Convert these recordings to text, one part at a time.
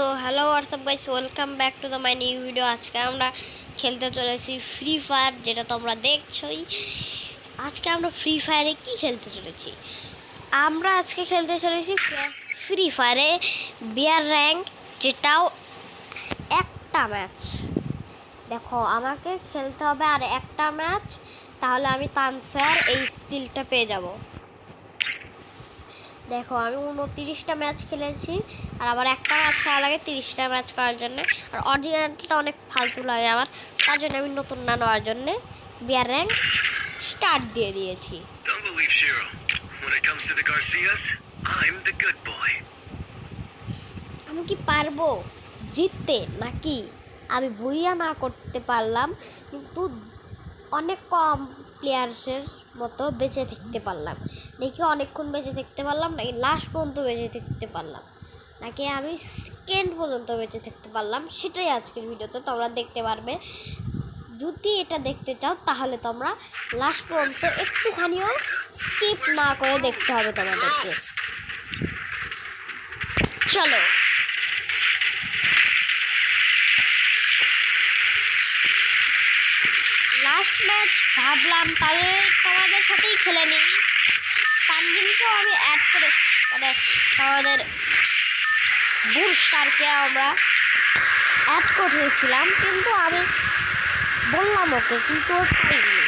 তো hello WhatsApp guys welcome back to the my new video আজকে আমরা খেলতে চলেছি ফ্রি ফায়ার যেটা তোমরা দেখছোই। আজকে আমরা ফ্রি ফায়ারে কি খেলতে চলেছি? আমরা আজকে খেলতে চলেছি ফ্রি ফায়ারে বিয়ার র্যাঙ্ক যেটাও একটা ম্যাচ দেখো, আমাকে খেলতে হবে আর একটা ম্যাচ তাহলে আমি তানসার এই স্কিলটা পেয়ে যাব। দেখো আমি উনতিরিশটা ম্যাচ খেলেছি আর আবার একটা ম্যাচ খেলা লাগে তিরিশটা ম্যাচ করার জন্যে। আর অরিজিনালটা অনেক ফালতু লাগে আমার তার জন্য আমি নতুন না নেওয়ার জন্যে বিয়ার র্যাঙ্ক স্টার্ট দিয়ে দিয়েছি. আমি কি পারব? জিততে নাকি? আমি বইয়া না করতে পারলাম কিন্তু অনেক কম প্লেয়ার্সের মতো বেঁচে থাকতে পারলাম। নাকি অনেকক্ষণ বেঁচে থাকতে পারলাম নাকি লাস্ট পর্যন্ত বেঁচে থাকতে পারলাম? নাকি আমি সেকেন্ড পর্যন্ত বেঁচে থাকতে পারলাম? সেটাই আজকের ভিডিওতে তোমরা দেখতে পারবে। যদি এটা দেখতে চাও, তাহলে তোমরা লাস্ট পর্যন্ত একটুখানিও স্কিপ না করে দেখতে হবে তোমাদেরকে। চলো। ম্যাচ ভাবলাম, তাহলে তোমাদের সাথেই খেলে নিই। তানজিনকেও আমি অ্যাড করে মানে আমাদের বুস্টারকে আমরা অ্যাড করেছিলাম, কিন্তু আমি বললাম ওকে, কিন্তু ও পারেনি।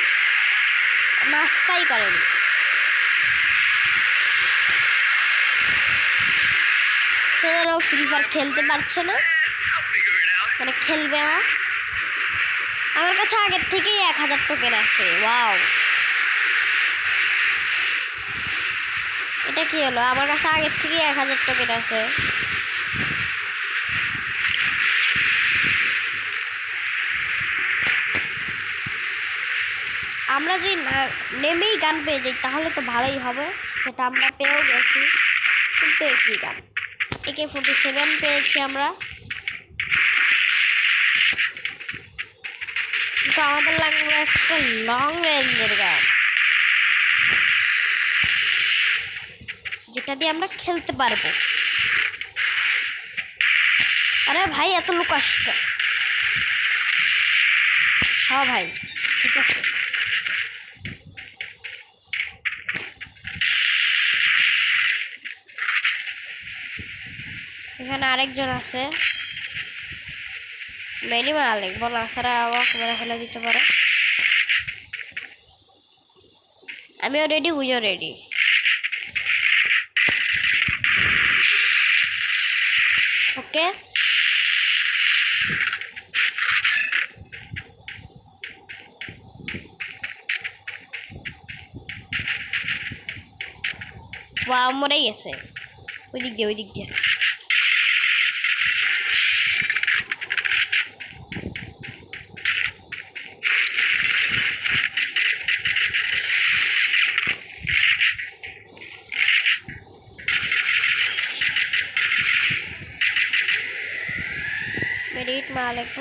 নাস্তাই করেনি। সেজন্য ফ্রি ফায়ার খেলতে পারছে না. মানে খেলবে না। আমার কাছে আগের থেকেই এক হাজার টোকেন আছে। ওয়াও। এটা কি হলো? আমার কাছে আগের থেকেই এক হাজার টোকেন আছে। আমরা যদি নেমেই গান পেয়ে যাই, তাহলে তো ভালোই হবে। সেটা আমরা পেয়েও গেছি। কিন্তু একই গান। একে ফোর্টি সেভেন পেয়েছি আমরা। কিন্তু আমাদের লাগবে একটা লং রেঞ্জের গান যেটা দিয়ে আমরা খেলতে পারব আরে ভাই এত লোক আসছে হ্যাঁ ভাই ঠিক আছে এখানে আরেকজন আছে। মেনি মালিক বল আসারা আমাকে মেরে ফেলে দিতে পারে। আমিও রেডি উইও রেডি ওকে। বা মরেই গেছে। ওই দিক দিয়ে ওই দিক দিয়ে। না লিখব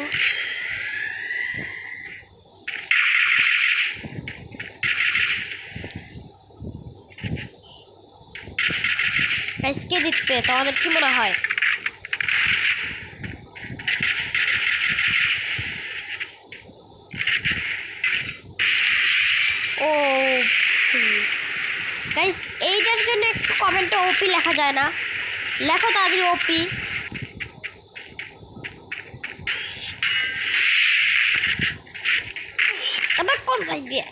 আজকে জিতবে? তোমাদের কি মনে হয়? ও গাইস এইটার জন্য একটু কমেন্টে ওপি লেখা যায় না। লেখো তাদের ওপি সাইড দিয়ে।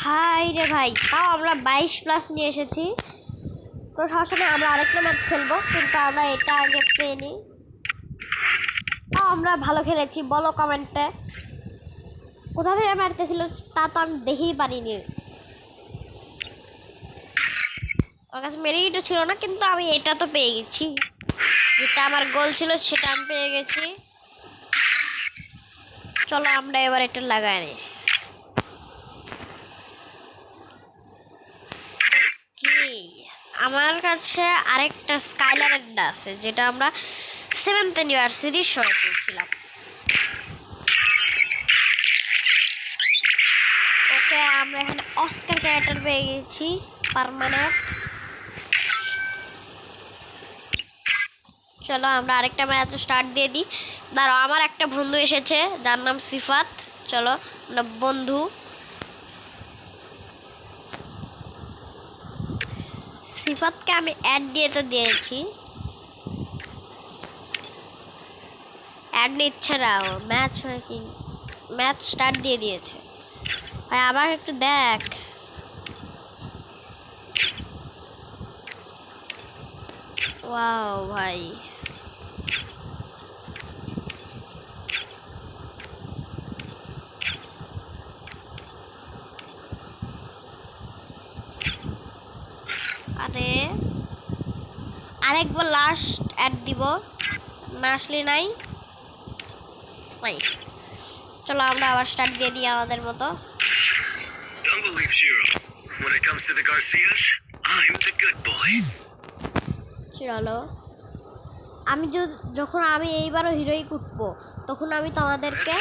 ভাই রে ভাই, তাও আমরা বাইশ প্লাস নিয়ে এসেছি। কোনো সমস্যা আমরা আরেকটা ম্যাচ খেলব, কিন্তু আমরা এটা আগে পেয়ে নিই। তাও আমরা ভালো খেলেছি, বলো কমেন্টে কোথা থেকে মারতেছিল তা তো আমি দেখেই পারিনি। আমার কাছে মেরিটও ছিল না, কিন্তু আমি এটা তো পেয়ে গেছি। যেটা আমার গোল ছিল, সেটা আমি পেয়ে গেছি। চলো আমরা এবার এটা লাগাই নিই। আমার কাছে আরেকটা স্কাইলার একটা আছে, যেটা আমরা সেভেন্থ ইউনিভার্সিটির সময় পেয়েছিলাম। ওকে, আমরা এখানে অস্কার ক্যারেক্টার পেয়ে গেছি পারমানেন্ট চলো আমরা আরেকটা ম্যাচ স্টার্ট দিয়ে দিই। দাঁড়াও, আমার একটা বন্ধু এসেছে, যার নাম সিফাত। চলো, আমরা বন্ধু। সিফাতকে আমি অ্যাড দিয়ে তো দিয়েছি। অ্যাড নিচ্ছে না ও ম্যাচ হয় কি ম্যাচ স্টার্ট দিয়ে দিয়েছে। ভাই আমাকে একটু দেখ। ওয়াও ভাই আরে আরেকবার লাস্ট অ্যাড দিব। না আসলে নাই। নাই। চলো আমরা আবার স্টার্ট দিয়ে দিই আমাদের মতো। Don't believe Shiro. When it comes to the Garcias, I'm the good boy. চলো। আমি যখন আমি এইবারও হিরোই উঠবো তখন আমি তোমাদেরকে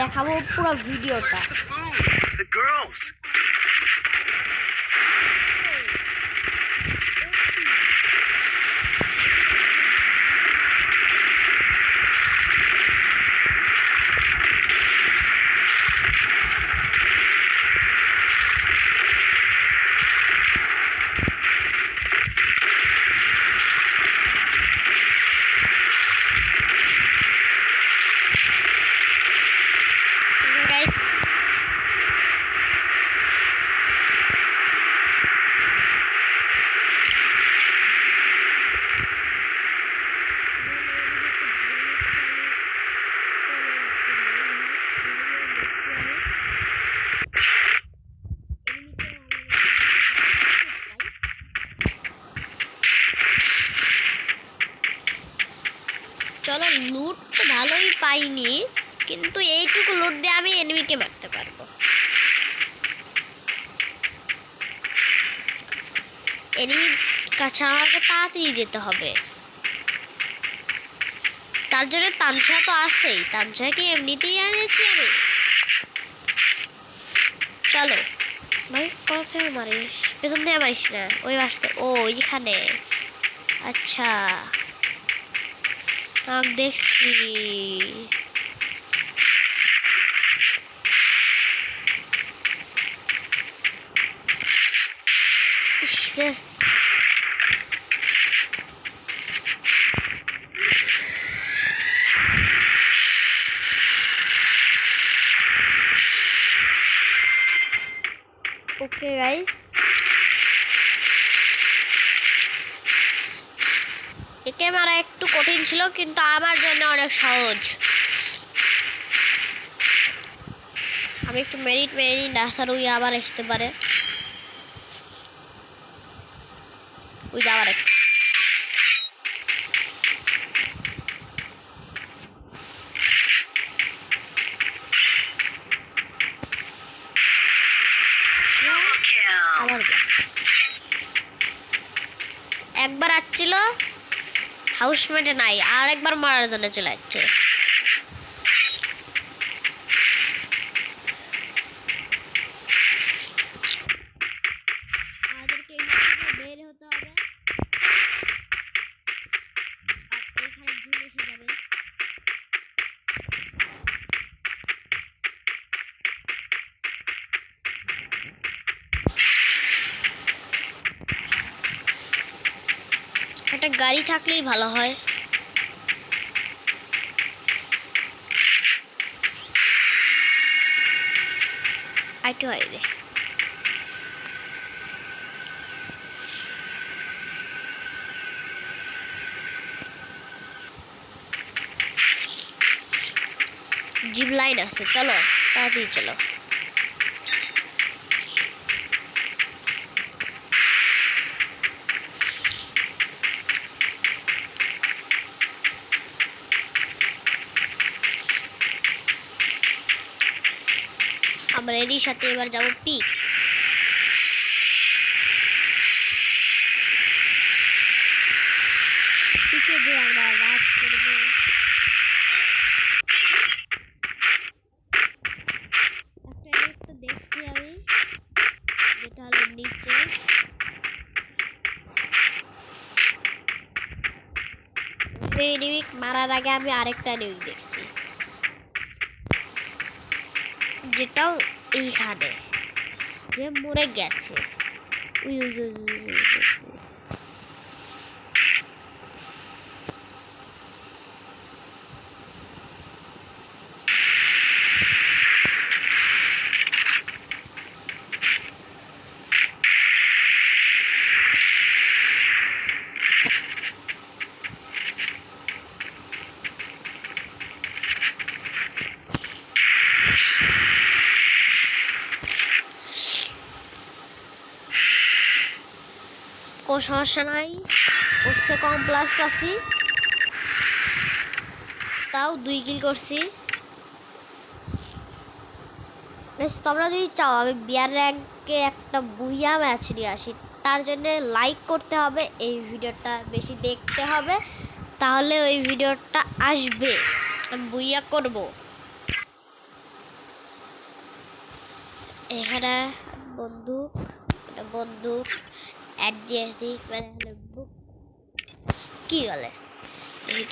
দেখাবো পুরো ভিডিওটা চলো লুট তো ভালোই পাইনি, কিন্তু এইটুকু লুট দিয়ে আমি এনিমিকে মারতে পারব। এনিমির কাছে আমাকে তাড়াতাড়ি যেতে হবে। তার জন্য তানছা তো আছেই তানছাকে এমনিতেই আনেছি আমি চলো, ভাই, কোথায় মারিস? পেছন দিয়ে মারিস না, ওই বাসতে ও, ওইখানে। আচ্ছা। আগ দেখছি। ইস রে। ওকে একে মারা একটু কঠিন ছিল কিন্তু আমার জন্য অনেক সহজ। আমি একটু মেরিট মেরিট ডাক্তার ওই আবার আসতে পারে। ওই যে আবার একটা। একবার আসছিল। হাউসমেটে নাই আর একবার মারার জন্য চলে যাচ্ছে। একটা গাড়ি থাকলেই ভালো হয়। আইটু হারি দে। জিপ লাইন আছে চলো তাড়াতাড়ি চলো। আমরা এরই সাথে এবার যাব পিক আমরা রাজ করব। দেখছি আমি, যেটা মারার আগে আমি আরেকটা নিউজ দেখছি। যেটাও এইখানে যে মরে গেছে কোনো সমস্যা নাই। উঠতে কম প্লাস পাচ্ছি। তাও দুই কিল করছি। তোমরা যদি চাও, আমি বিয়ার র্যাঙ্কে একটা বুইয়া ম্যাচ নিয়ে আসি। তার জন্য লাইক করতে হবে, এই ভিডিওটা বেশি দেখতে হবে। তাহলে ওই ভিডিওটা আসবে। বুইয়া করব। এখানে এটা বন্দুক। অ্যাড দিয়ে দিই মানে হলো বুক কি বলে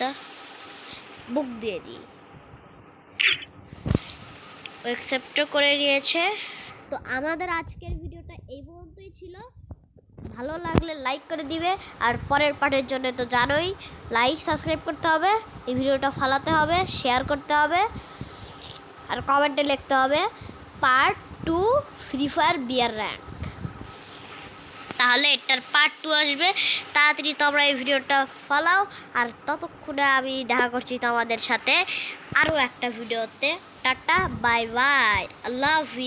তো বুক দিয়ে দিই। অ্যাকসেপ্ট করে নিয়েছে তো আমাদের আজকের ভিডিওটা এই পর্যন্তই ছিল। ভালো লাগলে লাইক করে দিবে। আর পরের পার্টের জন্য তো জানোই লাইক সাবস্ক্রাইব করতে হবে। এই ভিডিওটা ফালাতে হবে শেয়ার করতে হবে। আর কমেন্টে লিখতে হবে part two free fire BR rank তাহলে এটার পার্ট টু আসবে। তাড়াতাড়ি তোমরা এই ভিডিওটা ফলাও আর ততক্ষণে আমি দেখা করছি তোমাদের সাথে আরও একটা ভিডিওতে। টাটা বাই বাই আল্লাহ